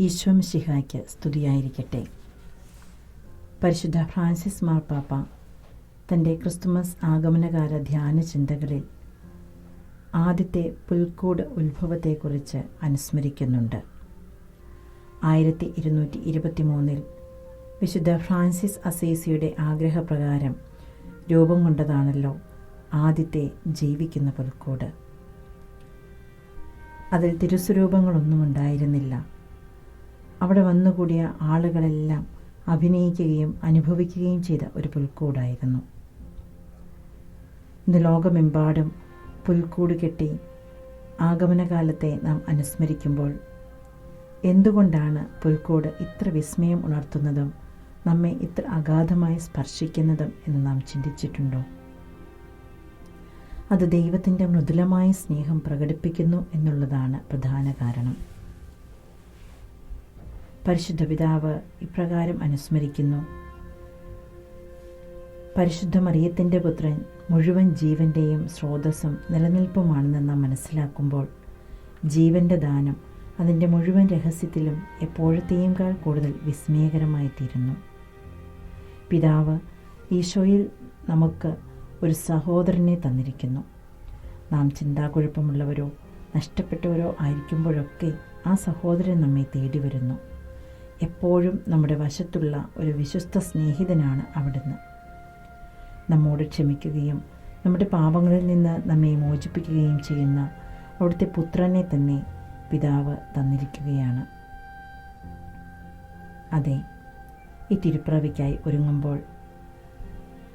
ഈശോമിശിഹായ്ക്ക് സ്തുതിയായിരിക്കട്ടെ. പരിശുദ്ധ ഫ്രാൻസിസ് മാർപ്പാപ്പ തന്റെ ക്രിസ്തുമസ് ആഗമനകാല ധ്യാന ചിന്തകളിൽ ആദ്യത്തെ പുൽക്കൂട് ഉത്ഭവത്തെക്കുറിച്ച് അനുസ്മരിക്കുന്നുണ്ട്. ആയിരത്തി ഇരുന്നൂറ്റി ഇരുപത്തി മൂന്നിൽ വിശുദ്ധ ഫ്രാൻസിസ് അസേസിയുടെ ആഗ്രഹപ്രകാരം രൂപം കൊണ്ടതാണല്ലോ ആദ്യത്തെ ജീവിക്കുന്ന പുൽക്കൂട്. അതിൽ തിരുസ്വരൂപങ്ങളൊന്നും ഉണ്ടായിരുന്നില്ല. അവിടെ വന്നുകൂടിയ ആളുകളെല്ലാം അഭിനയിക്കുകയും അനുഭവിക്കുകയും ചെയ്ത ഒരു പുൽക്കൂടായിരുന്നു. ഇന്ന് ലോകമെമ്പാടും പുൽക്കൂട് കെട്ടി ആഗമനകാലത്തെ നാം അനുസ്മരിക്കുമ്പോൾ എന്തുകൊണ്ടാണ് പുൽക്കൂട് ഇത്ര വിസ്മയം ഉണർത്തുന്നതും നമ്മെ ഇത്ര അഗാധമായി സ്പർശിക്കുന്നതും എന്ന് നാം ചിന്തിച്ചിട്ടുണ്ടോ? അത് ദൈവത്തിന്റെ മൃദുലമായ സ്നേഹം പ്രകടിപ്പിക്കുന്നു എന്നുള്ളതാണ് പ്രധാന കാരണം. പരിശുദ്ധ പിതാവ് ഇപ്രകാരം അനുസ്മരിക്കുന്നു. പരിശുദ്ധ മറിയത്തിന്റെ പുത്രൻ മുഴുവൻ ജീവന്റെയും സ്രോതസ്സും നിലനിൽപ്പുമാണെന്ന് നാം മനസ്സിലാക്കുമ്പോൾ ജീവന്റെ ദാനം അതിന്റെ മുഴുവൻ രഹസ്യത്തിലും എപ്പോഴത്തെയുംകാൾ കൂടുതൽ വിസ്മയകരമായി തീരുന്നു പിതാവ് ഈശോയിൽ നമുക്ക് ഒരു സഹോദരനെ തന്നിരിക്കുന്നു. നാം ചിന്താകുഴപ്പമുള്ളവരോ നഷ്ടപ്പെട്ടവരോ ആയിരിക്കുമ്പോഴൊക്കെ ആ സഹോദരൻ നമ്മെ തേടി വരുന്നു എപ്പോഴും നമ്മുടെ വശത്തുള്ള ഒരു വിശ്വസ്ത സ്നേഹിതനാണ് അവിടുന്ന്. നമ്മോട് ക്ഷമിക്കുകയും നമ്മുടെ പാപങ്ങളിൽ നിന്ന് നമ്മെ മോചിപ്പിക്കുകയും ചെയ്യുന്ന അവിടുത്തെ പുത്രനെ തന്നെ പിതാവ് തന്നിരിക്കുകയാണ്. അതെ ഈ തിരുപ്പിറവിക്കായി ഒരുങ്ങുമ്പോൾ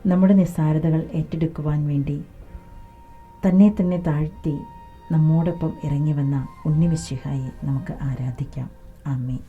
നമ്മുടെ നിസ്സാരതകൾ ഏറ്റെടുക്കുവാൻ വേണ്ടി തന്നെ തന്നെ താഴ്ത്തി നമ്മോടൊപ്പം ഇറങ്ങി വന്ന ഉണ്ണിവിശിഹായി നമുക്ക് ആരാധിക്കാം. ആമേ